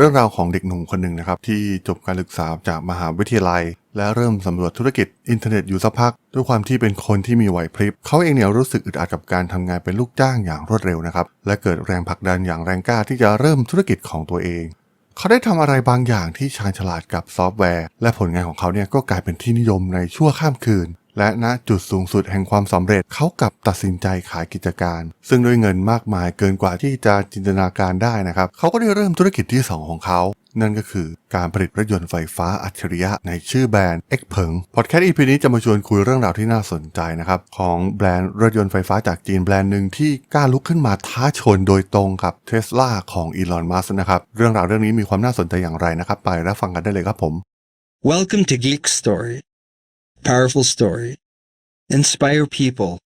เรื่องราวของเด็กหนุ่มคนหนึ่งนะครับ ที่จบการศึกษาจากมหาวิทยาลัย และเริ่มสำรวจธุรกิจอินเทอร์เน็ตอยู่สักพัก ด้วยความที่เป็นคนที่มีไหวพริบ เขาเองเนี่ยรู้สึกอึดอัดกับการทำงานเป็นลูกจ้างอย่างรวดเร็วนะครับ และเกิดแรงผลักดันอย่างแรงกล้าที่จะเริ่มธุรกิจของตัวเอง เขาได้ทำอะไรบางอย่างที่ชาญฉลาดกับซอฟต์แวร์ และผลงานของเขาเนี่ยก็กลายเป็นที่นิยมในชั่วข้ามคืน และณจุดสูงสุดแห่งความสำเร็จเขากลับตัดสินใจขายกิจการ ซึ่งด้วยเงินมากมายเกินกว่าที่จะจินตนาการได้นะครับเขาก็ได้เริ่มธุรกิจที่ 2 ของเขานั่นก็คือการผลิตรถยนต์ไฟฟ้าอัจฉริยะในชื่อแบรนด์ X เพิงพอดแคสต์ EP นี้จะมาชวนคุยเรื่องราวที่น่าสนใจนะครับ ของแบรนด์รถยนต์ไฟฟ้าจากจีนแบรนด์หนึ่งที่กล้าลุกขึ้นมาท้าชนโดยตรงกับเท s l a ของอีลอนมัสนะครับ เรื่องราวเรื่องนี้มีความน่าสนใจอย่างไรนะครับ ไปรับฟังกันได้เลยครับผม Welcome to Geek Story. Powerful story. Inspire people.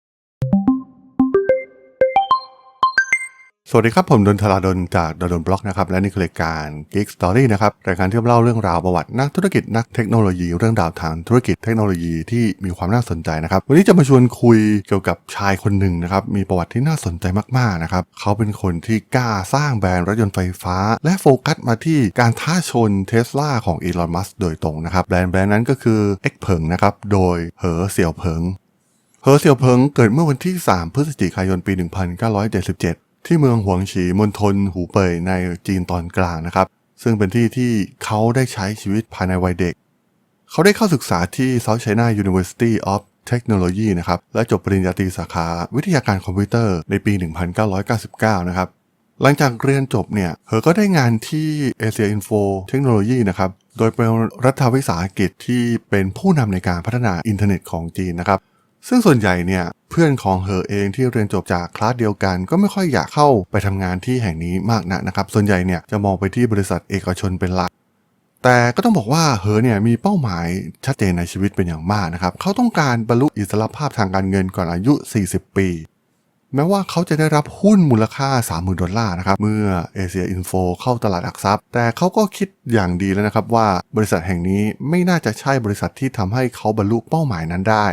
สวัสดีครับ ผมดนทราดนจากดนบล็อกนะครับ และนี่คือรายการ Geek Story นะครับรายการที่เล่าเรื่องราวประวัตินักธุรกิจนักเทคโนโลยี เรื่องราวทางธุรกิจเทคโนโลยีที่มีความน่าสนใจนะครับ วันนี้จะมาชวนคุยเกี่ยวกับชายคนหนึ่งนะครับ มีประวัติที่น่าสนใจมากๆนะครับ เขาเป็นคนที่กล้าสร้างแบรนด์รถยนต์ไฟฟ้า และโฟกัสมาที่การท้าชนเทสลาของอีลอนมัสโดยตรงนะครับแบรนด์แบรนด์นั้นก็คือ X เพิงนะครับโดยเหอเสี่ยวเพิงเหอเสี่ยวเพิงเกิดเมื่อวันที่ 3 พฤศจิกายนปี 1977 ที่เมืองหวงฉีมณฑลหูเป่ยในจีนตอนกลางนะครับ ซึ่งเป็นที่ที่เขาได้ใช้ชีวิตภายในวัยเด็ก เขาได้เข้าศึกษาที่ South China University of Technology นะครับ และจบปริญญาตรีสาขาวิทยาการคอมพิวเตอร์ในปี 1999 นะครับ หลังจากเรียนจบเนี่ยเธอก็ได้งานที่ Asia Info Technology นะครับ โดยเป็นรัฐวิสาหกิจที่เป็นผู้นำในการพัฒนาอินเทอร์เน็ตของจีนนะครับ ซึ่งส่วนใหญ่เนี่ยเพื่อนของเธอเองที่เรียนจบจากคลาสเดียวกัน ก็ไม่ค่อยอยากเข้าไปทำงานที่แห่งนี้มากนักนะครับ ส่วนใหญ่เนี่ยจะมองไปที่บริษัทเอกชนเป็นหลัก แต่ก็ต้องบอกว่าเฮอเนี่ยมีเป้าหมายชัดเจนในชีวิตเป็นอย่างมากนะครับ เขาต้องการบรรลุอิสรภาพทางการเงินก่อนอายุ 40 ปี แม้ว่าเขาจะได้รับหุ้นมูลค่า 30,000 ดอลลาร์นะครับ เมื่อเอเชียอินโฟเข้าตลาดหลักทรัพย์ แต่เขาก็คิดอย่างดีแล้วนะครับว่าบริษัทแห่งนี้ไม่น่าจะใช่บริษัทที่ทำให้เขาบรรลุเป้าหมายนั้นได้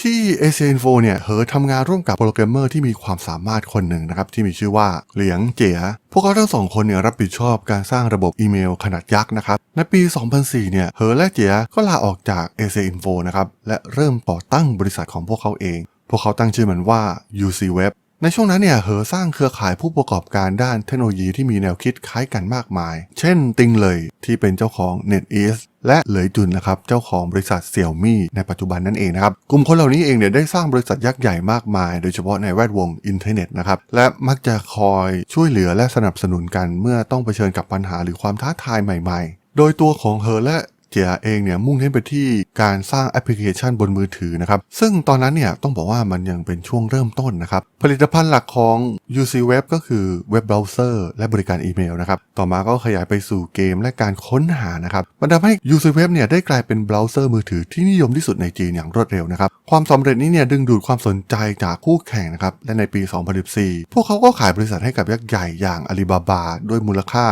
ที่ a s i a Info เนี่ยเฮอทำงานร่วมกับโปรแกรมเมอร์ที่มีความสามารถคนหนึ่งนะครับ ที่มีชื่อว่าเหลียงเจีย พวกเขาทั้งสองคนเนี่ยรับผิดชอบการสร้างระบบอีเมลขนาดยักษ์นะครับ ในปี 2004 เนี่ยเฮอและเจียก็ลาออกจาก a s i a Info นะครับ และเริ่มต่อตั้งบริษัทของพวกเขาเอง พวกเขาตั้งชื่อมันว่า UC Web ในช่วงนั้นเนี่ยเหอสร้างเครือข่ายผู้ประกอบการด้านเทคโนโลยีที่มีแนวคิดคล้ายกันมากมาย เช่นติงเลยที่เป็นเจ้าของ NetEase และเหลยจุนนะครับเจ้าของบริษัทเสี่ยวมี่ในปัจจุบันนั่นเองนะครับกลุ่มคนเหล่านี้เองเนี่ยได้สร้างบริษัทยักษ์ใหญ่มากมาย โดยเฉพาะในแวดวงอินเทอร์เน็ตนะครับและมักจะคอยช่วยเหลือและสนับสนุนกันเมื่อต้องเผชิญกับปัญหาหรือความท้าทายใหม่ ๆ โดยตัวของเธอและ เจียเองเนี่ยมุ่งเน้นไปที่การสร้างแอปพลิเคชันบนมือถือนะครับ ซึ่งตอนนั้นเนี่ยต้องบอกว่ามันยังเป็นช่วงเริ่มต้นนะครับ ผลิตภัณฑ์หลักของ UC Web ก็คือเว็บเบราว์เซอร์และบริการอีเมลนะครับ ต่อมาก็ขยายไปสู่เกมและการค้นหานะครับมันทำให้ UC Web เนี่ยได้กลายเป็นเบราว์เซอร์มือถือที่นิยมที่สุดในจีนอย่างรวดเร็วนะครับ ความสำเร็จนี้เนี่ยดึงดูดความสนใจจากคู่แข่งนะครับ และในปี 2014 พวกเขาก็ขายบริษัทให้กับยักษ์ใหญ่อย่างอาลีบาบาด้วยมูลค่า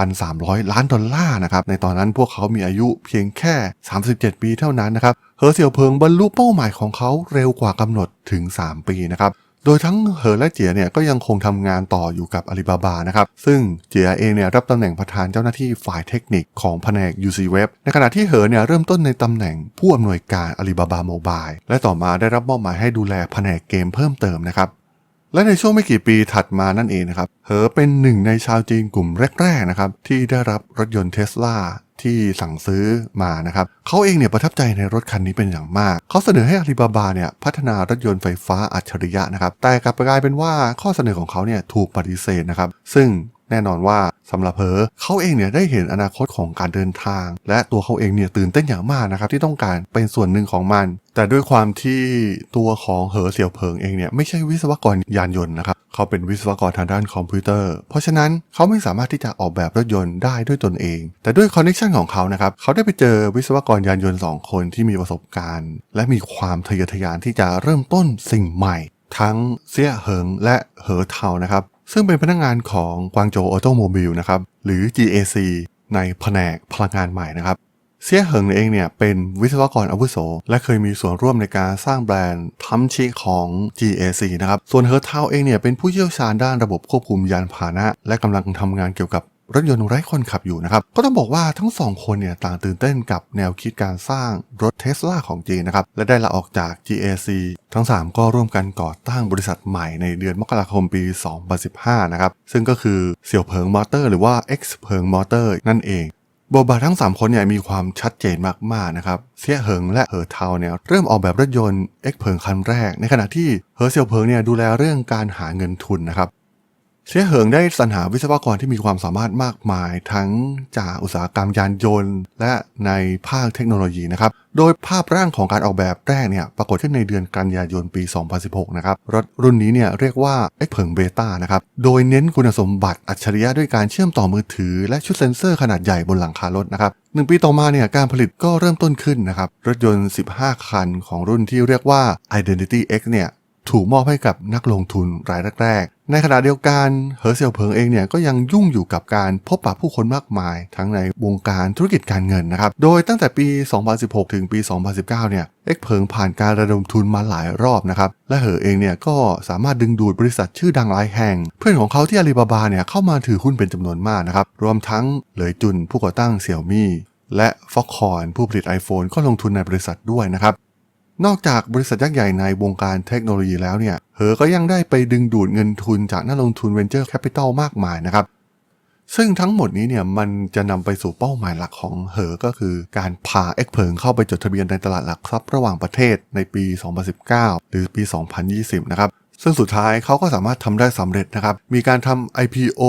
4,300 ล้านดอลลาร์นะครับ ในตอนนั้นพวกเขามีอายุเพียงแค่ 37 ปีเท่านั้นนะครับเหอเสี่ยวเพิงบรรลุเป้าหมายของเขาเร็วกว่ากำหนดถึง 3 ปีนะครับโดยทั้งเหอและเจียเนี่ยก็ยังคงทำงานต่ออยู่กับอาลีบาบานะครับซึ่งเจียเองเนี่ยรับตำแหน่งประธานเจ้าหน้าที่ฝ่ายเทคนิคของแผนก UC Web ในขณะที่เหอเนี่ยเริ่มต้นในตำแหน่งผู้อำนวยการอาลีบาบาโมบายและต่อมาได้รับมอบหมายให้ดูแลแผนกเกมเพิ่มเติมนะครับและในช่วงไม่กี่ปีถัดมานั่นเองนะครับเหอเป็นหนึ่งในชาวจีนกลุ่มแรกๆนะครับที่ได้รับรถยนต์เทสลา ที่สั่งซื้อมานะครับเขาเองเนี่ยประทับใจในรถคันนี้เป็นอย่างมาก เขาเสนอให้อาลีบาบาเนี่ยพัฒนารถยนต์ไฟฟ้าอัจฉริยะนะครับแต่กลับกลายเป็นว่าข้อเสนอของเขาเนี่ยถูกปฏิเสธนะครับซึ่ง แน่นอนว่าสำหรับเพอเขาเองเนี่ยได้เห็นอนาคตของการเดินทาง และตัวเขาเองเนี่ยตื่นเต้นอย่างมากนะครับที่ต้องการเป็นส่วนหนึ่งของมัน แต่ด้วยความที่ตัวของเหอเสี่ยวเพิงเองเนี่ยไม่ใช่วิศวกรยานยนต์นะครับเขาเป็นวิศวกรทางด้านคอมพิวเตอร์ เพราะฉะนั้นเขาไม่สามารถที่จะออกแบบรถยนต์ได้ด้วยตนเอง แต่ด้วยคอนเนคชันของเขานะครับเขาได้ไปเจอวิศวกรยานยนต์สองคนที่มีประสบการณ์ และมีความทะเยอทะยานที่จะเริ่มต้นสิ่งใหม่ทั้งเซี่ยเหิงและเหอเทานะครับ ซึ่งเป็นพนักงงานของกวางโจออโตโมบิลนะครับหรือ GAC ในแผนกพลังงานใหม่นะครับเซี่ยเหิงเองเนี่ยเป็นวิศวกรอาวุโส และเคยมีส่วนร่วมในการสร้างแบรนด์ทัมชิของ GAC นะครับ ส่วนเฮอร์เทาเองเนี่ยเป็นผู้เชี่ยวชาญด้านระบบควบคุมยานพาหนะ และกำลังทำงานเกี่ยวกับ รถยนต์ไร้คนขับอยู่นะครับ ก็ต้องบอกว่าทั้งสองคนเนี่ยต่างตื่นเต้นกับแนวคิดการสร้างรถเทสลาของจีนนะครับ และได้ลาออกจาก GAC ทั้ง 3 ก็ร่วมกันก่อตั้งบริษัทใหม่ในเดือนมกราคมปี 2015 นะครับ ซึ่งก็คือเสี่ยวเผิงมอเตอร์หรือว่า X เผิงมอเตอร์นั่นเองบทบาททั้ง 3 คนเนี่ยมีความชัดเจนมากๆนะครับเสี่ยเหิงและเหอเทาเนี่ยเริ่มออกแบบรถยนต์ X เผิงคันแรก ในขณะที่เหอเสี่ยวเผิงเนี่ยดูแลเรื่องการหาเงินทุนนะครับ เสี่ยเหิงได้สรรหาวิศวกรที่มีความสามารถมากมาย ทั้งจากอุตสาหกรรมยานยนต์ และในภาคเทคโนโลยีนะครับ โดยภาพร่างของการออกแบบแรกเนี่ยปรากฏขึ้นในเดือนกันยายนปี 2016 นะครับ รถรุ่นนี้เนี่ยเรียกว่า X เผิงเบต้านะครับ โดยเน้นคุณสมบัติอัจฉริยะด้วยการเชื่อมต่อมือถือ และชุดเซ็นเซอร์ขนาดใหญ่บนหลังคารถนะครับหนึ่งปีต่อมาเนี่ยการผลิตก็เริ่มต้นขึ้นนะครับ รถยนต์ 15 คันของรุ่นที่เรียกว่า Identity X เนี่ย ถูกมอบให้กับนักลงทุนรายแรกๆ ในขณะเดียวกันเหอเสี่ยวเผิงเองเนี่ยก็ยังยุ่งอยู่กับการพบปะผู้คนมากมาย ทั้งในวงการธุรกิจการเงินนะครับ โดยตั้งแต่ปี 2016 ถึงปี 2019 เนี่ยเอ็กเผิงผ่านการระดมทุนมาหลายรอบนะครับ และเหอเองเนี่ยก็สามารถดึงดูดบริษัทชื่อดังหลายแห่ง เพื่อนของเขาที่อาลีบาบาเนี่ยเข้ามาถือหุ้นเป็นจำนวนมากนะครับ รวมทั้งเหลยจุนผู้ก่อตั้งเสี่ยวมี่และฟ็อกคอนผู้ผลิต iPhone ก็ลงทุนในบริษัทด้วยนะครับ นอกจากบริษัทยักษ์ใหญ่ในวงการเทคโนโลยีแล้วเนี่ยเหอก็ยังได้ไปดึงดูดเงินทุนจากนักลงทุน Venture Capital มากมายนะครับ ซึ่งทั้งหมดนี้เนี่ยมันจะนำไปสู่เป้าหมายหลักของเหอก็คือการพาเอ็กเพิงเข้าไปจดทะเบียนในตลาดหลักทรัพย์ระหว่างประเทศในปี 2019 หรือปี 2020 นะครับ ซึ่งสุดท้ายเขาก็สามารถทำได้สำเร็จนะครับ มีการทำ IPO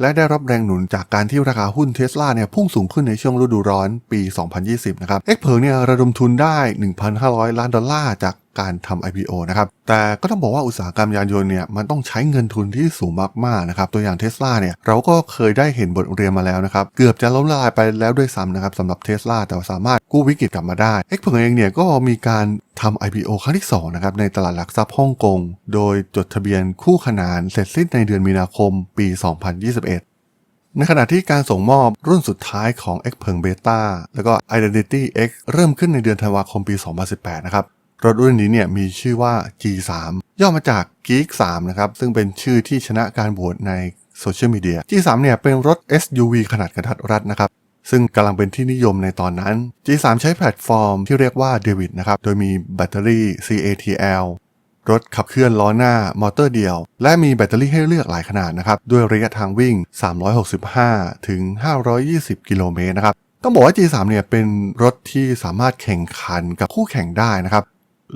และได้รับแรงหนุนจากการที่ราคาหุ้นเทสลาเนี่ยพุ่งสูงขึ้นในช่วงฤดูร้อนปี 2020 นะครับ เอ็กเพิงเนี่ยระดมทุนได้ 1,500 ล้านดอลลาร์จาก การทำ IPO นะครับ แต่ก็ต้องบอกว่าอุตสาหกรรมยานยนต์เนี่ยมันต้องใช้เงินทุนที่สูงมากๆนะครับ ตัวอย่างเทสลาเนี่ยเราก็เคยได้เห็นบทเรียนมาแล้วนะครับ เกือบจะล้มละลายไปแล้วด้วยซ้ำนะครับสำหรับเทสลาแต่สามารถกู้วิกฤตกลับมาได้ เอ็กเพิงเองเนี่ยก็มีการทำ IPO ครั้งที่2นะครับในตลาดหลักทรัพย์ฮ่องกง โดยจดทะเบียนคู่ขนานเสร็จสิ้นในเดือนมีนาคมปี 2021ในขณะที่การส่งมอบรุ่นสุดท้ายของ X เพิงเบต้าแล้วก็ Identity X เริ่มขึ้นในเดือนธันวาคมปี 2018 นะครับ รถรุ่นนี้เนี่ยมีชื่อว่า G3 ย่อมาจาก Geek 3นะครับ ซึ่งเป็นชื่อที่ชนะการโหวตในโซเชียลมีเดีย G3 เนี่ยเป็นรถ SUV ขนาดกระทัดรัดนะครับ ซึ่งกำลังเป็นที่นิยมในตอนนั้น G3 ใช้แพลตฟอร์มที่เรียกว่า David นะครับ โดยมีแบตเตอรี่ CATL รถขับเคลื่อนล้อหน้ามอเตอร์เดียว และมีแบตเตอรี่ให้เลือกหลายขนาดนะครับ ด้วยระยะทางวิ่ง 365 ถึง 520 กิโลเมตรนะครับ ต้องบอกว่า G3 เนี่ยเป็นรถที่สามารถแข่งขันกับคู่แข่งได้นะครับ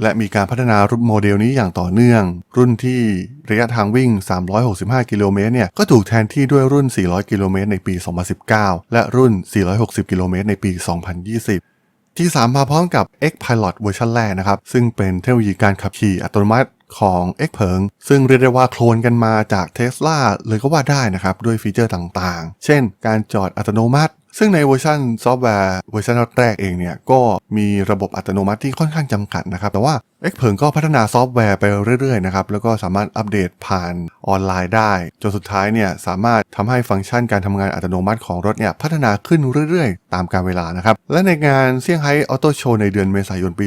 และมีการพัฒนารุ่นโมเดลนี้อย่างต่อเนื่อง รุ่นที่ระยะทางวิ่ง 365 กิโลเมตรเนี่ย ก็ถูกแทนที่ด้วยรุ่น 400 กิโลเมตรในปี 2019 และรุ่น 460 กิโลเมตรในปี 2020 ที่3มาพร้อมกับ X Pilot เวอร์ชันแรกนะครับ ซึ่งเป็นเทคโนโลยีการขับขี่อัตโนมัติของ X เพิงซึ่งเรียกได้ว่าโคลนกันมาจาก Tesla เลยก็ว่าได้นะครับ ด้วยฟีเจอร์ต่างๆ เช่น การจอดอัตโนมัติ ซึ่งในเวอร์ชันซอฟต์แวร์เวอร์ชันแรกเองเนี่ยก็มีระบบอัตโนมัติที่ค่อนข้างจำกัดนะครับ แต่ว่า X เพิงก็พัฒนาซอฟต์แวร์ไปเรื่อยๆนะครับแล้วก็สามารถอัปเดตผ่านออนไลน์ได้ จนสุดท้ายเนี่ยสามารถทำให้ฟังก์ชันการทำงานอัตโนมัติของรถเนี่ยพัฒนาขึ้นเรื่อยๆ ตามกาลเวลานะครับ และในงานเซี่ยงไฮ้ออโต้โชว์ในเดือนเมษายนปี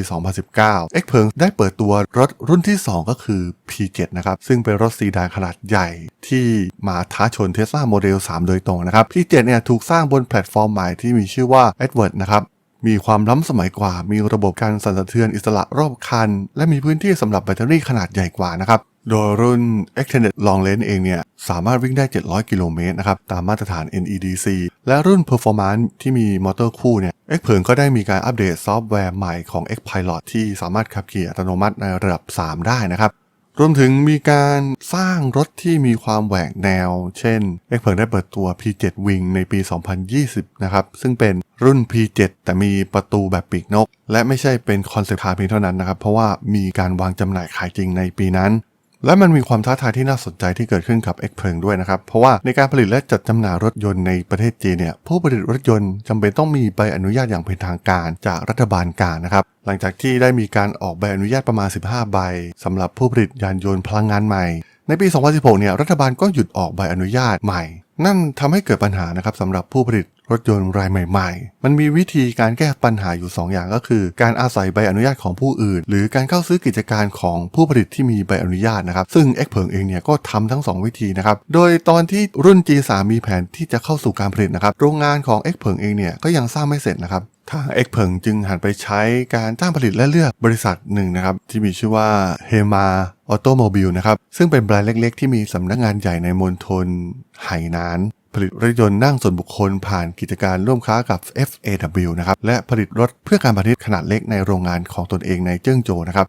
2019 X เพิงได้เปิดตัวรถรุ่นที่ 2 ก็คือ P7 นะครับซึ่งเป็นรถซีดานขนาดใหญ่ที่มาท้าชน Tesla Model 3โดยตรงนะครับ P7 เนี่ยถูกสร้างบนแพลตฟอร์มใหม่ที่มีชื่อว่า Edward นะครับ มีความล้ำสมัยกว่า มีระบบการสั่นสะเทือนอิสระรอบคัน และมีพื้นที่สำหรับแบตเตอรี่ขนาดใหญ่กว่านะครับ โดยรุ่น Extended Long Range เองเนี่ย สามารถวิ่งได้ 700 กิโลเมตรนะครับ ตามมาตรฐาน NEDC และรุ่น Performance ที่มีมอเตอร์คู่เนี่ย X เพิงก็ได้มีการอัปเดตซอฟต์แวร์ใหม่ของ X Pilot ที่สามารถขับขี่อัตโนมัติในระดับ 3 ได้นะครับ รวมถึงมีการสร้างรถที่มีความแหวกแนว เช่น X เพิงได้เปิดตัว P7 Wing ในปี 2020 นะครับ ซึ่งเป็นรุ่น P7 แต่มีประตูแบบปีกนก และไม่ใช่เป็นคอนเซ็ปต์คาร์เพียงเท่านั้นนะครับ เพราะว่ามีการวางจำหน่ายขายจริงในปีนั้น และมันมีความท้าทายที่น่าสนใจที่เกิดขึ้นกับ X เพิงด้วยนะครับ เพราะว่าในการผลิตและจัดจำหน่ายรถยนต์ในประเทศจีนเนี่ยผู้ผลิตรถยนต์จำเป็นต้องมีใบอนุญาตอย่างเป็นทางการจากรัฐบาลกลางนะครับหลังจากที่ได้มีการออกใบอนุญาตประมาณ 15 ใบสำหรับผู้ผลิตยานยนต์พลังงานใหม่ ในปี 2016 เนี่ยรัฐบาลก็หยุดออกใบอนุญาตใหม่ นั่นทำให้เกิดปัญหานะครับสำหรับผู้ผลิตรถยนต์รายใหม่ๆ มันมีวิธีการแก้ปัญหาอยู่ 2 อย่างก็คือ การอาศัยใบอนุญาตของผู้อื่น หรือการเข้าซื้อกิจการของผู้ผลิตที่มีใบอนุญาตนะครับ ซึ่งเอ็กเพิงเองเนี่ยก็ทำทั้ง 2 วิธีนะครับ โดยตอนที่รุ่น G3 มีแผนที่จะเข้าสู่การผลิตนะครับ โรงงานของเอ็กเพิงเองเนี่ยก็ยังสร้างไม่เสร็จนะครับ ทาง X เพิงจึงหันไปใช้การจ้างผลิตและเลือกบริษัทหนึ่งนะครับที่มีชื่อว่าเฮมาออโตโมบิลนะครับซึ่งเป็นแบรนด์เล็กๆ ที่มีสำนักงานใหญ่ในมณฑลไหหนาน ผลิตรถยนต์นั่งส่วนบุคคลผ่านกิจการร่วมค้ากับ FAW นะครับและผลิตรถเพื่อการพาณิชย์ขนาดเล็กในโรงงานของตนเองในเจิ้งโจวนะครับ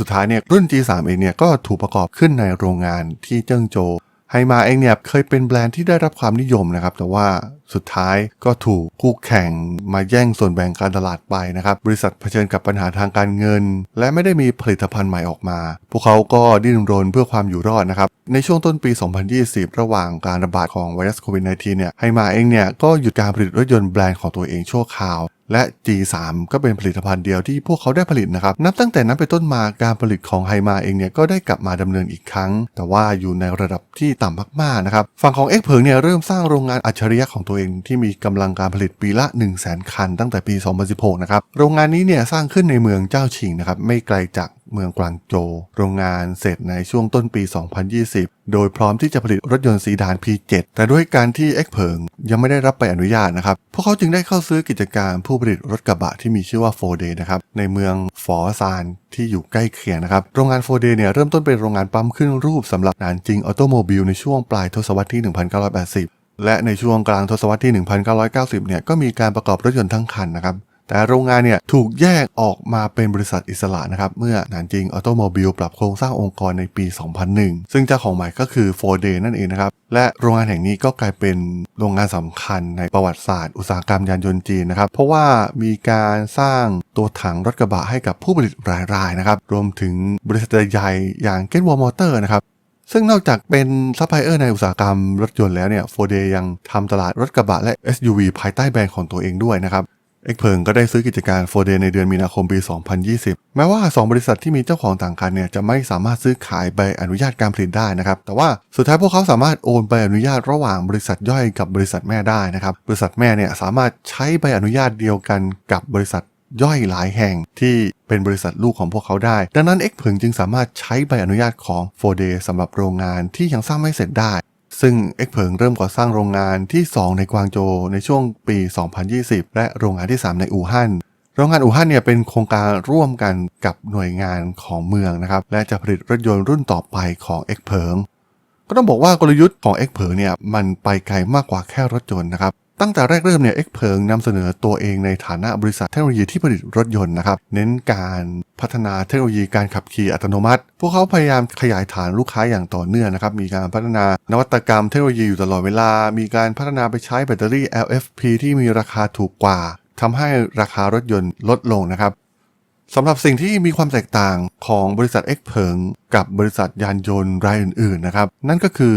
สุดท้ายเนี่ยรุ่น G3 เองเนี่ยก็ถูกประกอบขึ้นในโรงงานที่เจิ้งโจว ไฮมาเองเนี่ยเคยเป็นแบรนด์ที่ได้รับความนิยมนะครับ แต่ว่าสุดท้ายก็ถูกคู่แข่งมาแย่งส่วนแบ่งการตลาดไปนะครับ บริษัทเผชิญกับปัญหาทางการเงิน และไม่ได้มีผลิตภัณฑ์ใหม่ออกมา พวกเขาก็ดิ้นรนเพื่อความอยู่รอดนะครับ ในช่วงต้นปี 2020 ระหว่างการระบาดของไวรัสโควิด -19 เนี่ยไฮมาเองเนี่ยก็หยุดการผลิตรถยนต์แบรนด์ของตัวเองชั่วคราวและ G3 ก็เป็นผลิตภัณฑ์เดียวที่พวกเขาได้ผลิตนะครับ นับตั้งแต่นั้นเป็นต้นมาการผลิตของไฮมาเองเนี่ยก็ได้กลับมาดำเนินอีกครั้ง แต่ว่าอยู่ในระดับที่ต่ำมากๆนะครับฝั่งของเอ็กเพิงเนี่ยเริ่มสร้างโรงงานอัจฉริยะของตัวเองที่มีกำลังการผลิตปีละ 100,000 คันตั้งแต่ปี 2016 นะครับโรงงานนี้เนี่ยสร้างขึ้นในเมืองเจ้าชิงนะครับไม่ไกลจากเมืองกวางโจวโรงงานเสร็จในช่วงต้นปี 2020 โดยพร้อมที่จะผลิตรถยนต์ซีดาน P7 แต่ด้วยการที่ X เพิงยังไม่ได้รับใบอนุญาตนะครับ พวกเขาจึงได้เข้าซื้อกิจการผู้ผลิตรถกระบะที่มีชื่อว่า4 Day นะครับ ในเมืองฟอซานที่อยู่ใกล้เคียงนะครับ โรงงาน4 Day เนี่ยเริ่มต้นเป็นโรงงานปั๊มขึ้นรูปสำหรับนานจริงออโตโมบิลในช่วงปลายทศวรรษที่ 1980 และในช่วงกลางทศวรรษที่ 1990 เนี่ยก็มีการประกอบรถยนต์ทั้งคันนะครับ แต่โรงงานเนี่ยถูกแยกออกมาเป็นบริษัทอิสระนะครับ เมื่อหนานจริงออโตโมบิลปรับโครงสร้างองค์กรในปี 2001 ซึ่งเจ้าของใหม่ก็คือ4 Day นั่นเองนะครับ และโรงงานแห่งนี้ก็กลายเป็นโรงงานสำคัญในประวัติศาสตร์อุตสาหกรรมยานยนต์จีนนะครับ เพราะว่ามีการสร้างตัวถังรถกระบะให้กับผู้ผลิตรายๆนะครับรวมถึงบริษัทใหญ่ๆอย่าง g e t w a r Motor นะครับซึ่งนอกจากเป็นซัพพลายเออร์ในอุตสาหกรรมรถยนต์แล้วเนี่ยโฟเดยังทำตลาดรถกระบะและ SUV ภายใต้แบรนด์ของตัวเองด้วยนะครับ เอ็กเพิงก็ได้ซื้อกิจการโฟเดในเดือนมีนาคมปี 2020 แม้ว่า 2 บริษัทที่มีเจ้าของต่างกันเนี่ยจะไม่สามารถซื้อขายใบอนุญาตการผลิตได้นะครับ แต่ว่าสุดท้ายพวกเขาสามารถโอนใบอนุญาตระหว่างบริษัทย่อยกับบริษัทแม่ได้นะครับ บริษัทแม่เนี่ยสามารถใช้ใบอนุญาตเดียวกันกับบริษัทย่อยหลายแห่งที่เป็นบริษัทลูกของพวกเขาได้ ดังนั้น X เพิงจึงสามารถใช้ใบอนุญาตของ4 Day สำหรับโรงงานที่ยังสร้างไม่เสร็จได้ ซึ่งเอ็กเพิงเริ่มก่อสร้างโรงงานที่ 2 ในกวางโจวในช่วงปี 2020 และโรงงานที่ 3 ในอู่ฮั่นโรงงานอู่ฮั่นเนี่ยเป็นโครงการร่วมกันกับหน่วยงานของเมืองนะครับและจะผลิตรถยนต์รุ่นต่อไปของเอ็กเพิงก็ต้องบอกว่ากลยุทธ์ของเอ็กเพิงเนี่ยมันไปไกลมากกว่าแค่รถยนต์นะครับ ตั้งแต่แรกเริ่มเนี่ย X เพิงนำเสนอตัวเองในฐานะบริษัทเทคโนโลยีที่ผลิตรถยนต์นะครับ เน้นการพัฒนาเทคโนโลยีการขับขี่อัตโนมัติ พวกเขาพยายามขยายฐานลูกค้าอย่างต่อเนื่องนะครับ มีการพัฒนานวัตกรรมเทคโนโลยีอยู่ตลอดเวลา มีการพัฒนาไปใช้แบตเตอรี่ LFP ที่มีราคาถูกกว่าทำให้ราคารถยนต์ลดลงนะครับสำหรับสิ่งที่มีความแตกต่างของบริษัท X เพิงกับบริษัทยานยนต์รายอื่นๆนะครับ นั่นก็คือ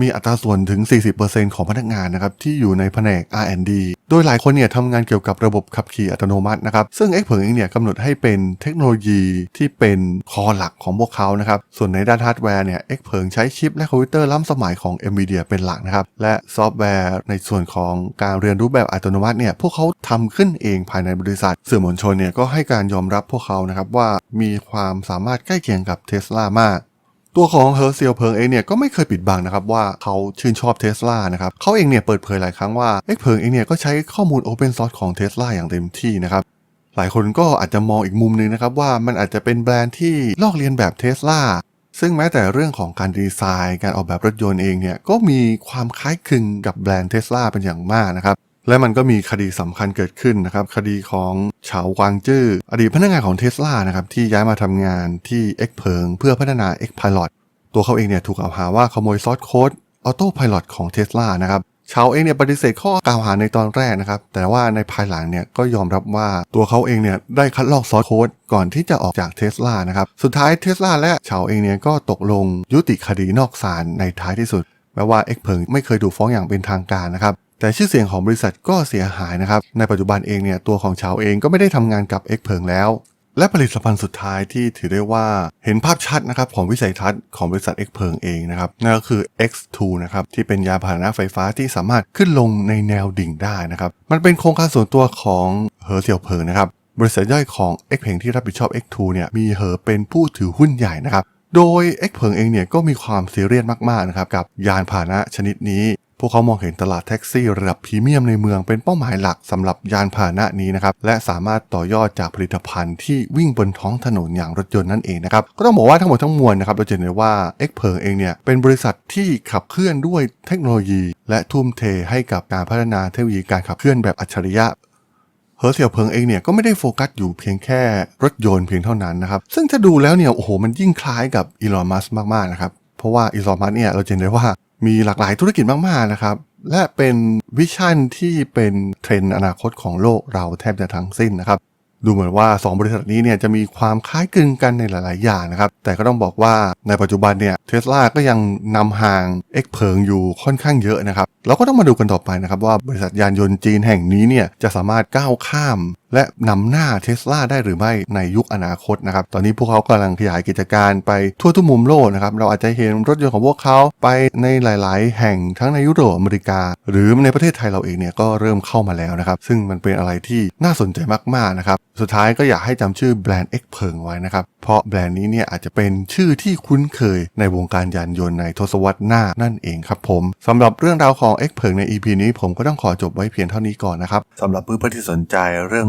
มีอัตราส่วนถึง 40%ของพนักงานนะครับที่อยู่ในแผนก R&D โดยหลายคนเนี่ยทำงานเกี่ยวกับระบบขับขี่อัตโนมัตินะครับ ซึ่ง X เพิงเองเนี่ยกำหนดให้เป็นเทคโนโลยีที่เป็นคอหลักของพวกเขานะครับ ส่วนในด้านฮาร์ดแวร์เนี่ย X เพิงใช้ชิปและคอมพิวเตอร์ล้ำสมัยของ NVIDIA เป็นหลักนะครับ และซอฟต์แวร์ในส่วนของการเรียนรู้แบบอัตโนมัติเนี่ยพวกเขาทำขึ้นเองภายในบริษัทสื่อมวลชนเนี่ยก็ให้การยอมรับพวกเขานะครับว่ามีความสามารถใกล้เคียงกับเทสลามาก ตัวของเฮอร์เซียวเพิงเองเนี่ยก็ไม่เคยปิดบังนะครับว่าเขาชื่นชอบเทสลานะครับเขาเองเนี่ยเปิดเผยหลายครั้งว่าเอ็กเพิงเองเนี่ยก็ใช้ข้อมูล Open Source ของเทสลาอย่างเต็มที่นะครับหลายคนก็อาจจะมองอีกมุมหนึงนะครับว่ามันอาจจะเป็นแบรนด์ที่ลอกเลียนแบบเทสลาซึ่งแม้แต่เรื่องของการดีไซน์ การออกแบบรถยนต์เองเนี่ยก็มีความคล้ายคลึงกับแบรนด์เทสลาเป็นอย่างมากนะครับ และมันก็มีคดีสำคัญเกิดขึ้นนะครับ คดีของเฉากวางจื้ออดีตพนักงานของเทสลานะครับที่ย้ายมาทำงานที่ X เพิงเพื่อพัฒนา X Pilot ตัวเขาเองเนี่ยถูกกล่าวหาว่าขโมยซอสโค้ดออโต้พ l o t ของเท s l a นะครับเชาเองเนี่ยปฏิเสธข้อกล่าวหาในตอนแรกนะครับ แต่ว่าในภายหลังเนี่ยก็ยอมรับว่าตัวเขาเองเนี่ยได้คัดลอกซอสโค้ดก่อนที่จะออกจากเท s l a นะครับ สุดท้ายเท s l a และเชาเองเนี่ยก็ตกลงยุติคดีนอกศาลในท้ายที่สุดแม้ว่าเอ็กเพิงไม่เคยถูกฟ้องอย่างเป็นทางการนะครับ แต่ชื่อเสียงของบริษัทก็เสียหายนะครับ ในปัจจุบันเองเนี่ยตัวของชาวเองก็ไม่ได้ทำงานกับเอ็กเพิงแล้ว และผลิตภัณฑ์สุดท้ายที่ถือได้ว่าเห็นภาพชัดนะครับของวิสัยทัศน์ของบริษัท X เพิงเองนะครับนั่นก็คือ X2 นะครับที่เป็นยาพาหนะไฟฟ้าที่สามารถขึ้นลงในแนวดิ่งได้นะครับมันเป็นโครงการส่วนตัวของเหอเสี่ยวเพิงนะครับบริษัทย่อยของ X เพิงที่รับผิดชอบ X2 เนี่ยมีเหอเป็นผู้ถือหุ้นใหญ่นะครับ โดย X เพิงเองเนี่ยก็มีความซีเรียสมากๆนะครับกับยานพาหนะชนิดนี้ พวกเขามองเห็นตลาดแท็กซี่ระดับพรีเมียมในเมืองเป็นเป้าหมายหลักสำหรับยานพาหนะนี้นะครับและสามารถต่อยอดจากผลิตภัณฑ์ที่วิ่งบนท้องถนนอย่างรถยนต์นั่นเองนะครับก็ต้องบอกว่าทั้งหมดทั้งมวลนะครับเราจะเห็นได้ว่า X เพิงเองเนี่ยเป็นบริษัทที่ขับเคลื่อนด้วยเทคโนโลยี และทุ่มเทให้กับการพัฒนาเทคโนโลยีการขับเคลื่อนแบบอัจฉริยะเหอร์เสี่ยวเพิงเองเนี่ยก็ไม่ได้โฟกัสอยู่เพียงแค่รถยนต์เพียงเท่านั้นนะครับซึ่งถ้าดูแล้วเนี่ยโอ้โหมันยิ่งคล้ายกับอีลอนมัสมากๆนะครับเพราะว่าอีลอนมัสเนี่ยเราจะเห็นได้ว่า มีหลากหลายธุรกิจมาก ๆ นะครับ และเป็นวิชั่นที่เป็นเทรนด์อนาคตของโลกเราแทบจะทั้งสิ้นนะครับ ดูเหมือนว่า 2 บริษัทนี้เนี่ยจะมีความคล้ายคลึงกันในหลาย ๆ อย่างนะครับ แต่ก็ต้องบอกว่าในปัจจุบันเนี่ยเทสลาก็ยังนำห่าง X เพิงอยู่ค่อนข้างเยอะนะครับ เราก็ต้องมาดูกันต่อไปนะครับว่าบริษัทยานยนต์จีนแห่งนี้เนี่ยจะสามารถก้าวข้ามและนำหน้าเทสลาได้หรือไม่ในยุคอนาคตนะครับ ตอนนี้พวกเขากำลังขยายกิจการไปทั่วทุกมุมโลกนะครับ เราอาจจะเห็นรถยนต์ของพวกเขาไปในหลาย ๆ แห่งทั้งในยุโรปอเมริกา หรือในประเทศไทยเราเองเนี่ยก็เริ่มเข้ามาแล้วนะครับ ซึ่งมันเป็นอะไรที่น่าสนใจมาก ๆ นะครับ สุดท้ายก็อยากให้จำชื่อแบรนด์ X เพิงไว้นะครับ เพราะแบรนด์นี้เนี่ยอาจจะเป็นชื่อที่คุ้นเคยในวงการยานยนต์ในทศวรรษหน้านั่นเองครับผมสำหรับเรื่องราวของ X เพิงใน EP นี้ผมก็ต้องขอจบไว้เพียงเท่านี้ก่อนนะครับสำหรับเพื่อนๆที่สนใจเรื่อง